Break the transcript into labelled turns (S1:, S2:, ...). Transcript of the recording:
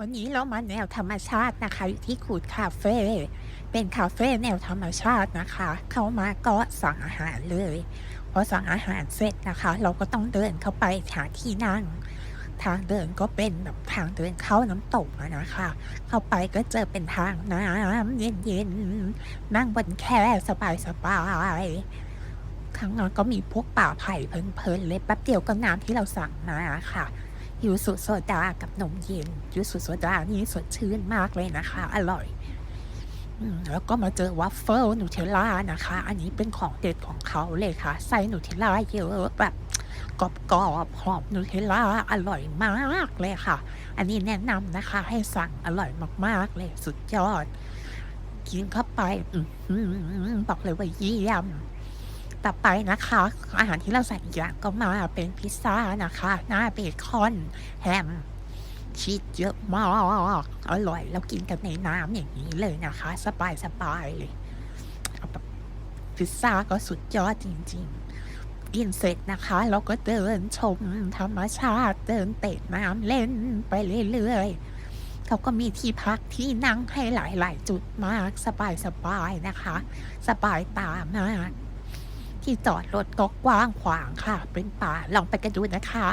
S1: วันนี้เรามาแนวธรรมชาตินะคะ อยู่ที่คูดคาเฟ่เป็นคาเฟ่แนวธรรมชาตินะคะ เข้ามาก็สั่งอาหารเลยพอสั่งอาหารเสร็จนะคะ เราก็ต้องเดินเข้าไปหาที่นั่ง ทางเดินก็เป็นแบบทางเดินเข้าน้ำตกนะคะ เข้าไปก็เจอเป็นทางน้ำเย็นๆนั่งบนแคร่สบายๆข้างนอกก็มีพวกป่าไผ่เพลินๆเลยแป๊บเดียวก็น้ำที่เราสั่งมาค่ะ ยูสุโซดากับนมเย็นยูสุโซดานี่สดชื่นมากเลยนะคะ อร่อยแล้วก็มาเจอวัฟเฟิลนูเทลล่านะคะ อันนี้เป็นของเด็ดของเขาเลยค่ะใส่นูเทลล่าเยอะแบบกรอบกรอบๆหอมนูเทลล่าอร่อยมากเลยค่ะ อันนี้แนะนำนะคะ ให้สั่งอร่อยมากๆเลยสุดยอด กินเข้าไปอบอกเลยว่าเยี่ยม ต่อไปนะคะ อาหารที่เราใส่อีกอยางก็มาเป็นพิซซ่านะคะ หน้าเบคอนแฮมชีสเยอะมากอร่อยแล้วกินกันในน้ำอย่างนี้เลยนะคะ สบายสบายเลยพิซซ่าก็สุดยอดจริง ๆ กินเสร็จนะคะ เราก็เดินชมธรรมชาติเดินเตะน้ำเล่นไปเรื่อยๆเขาก็มีที่พักที่นั่งให้หลาย ๆ จุดมากสบายๆนะคะ สบายตามาก ที่จอดรถก็กว้างขวางค่ะเป็นป่าลองไปกันดูนะคะ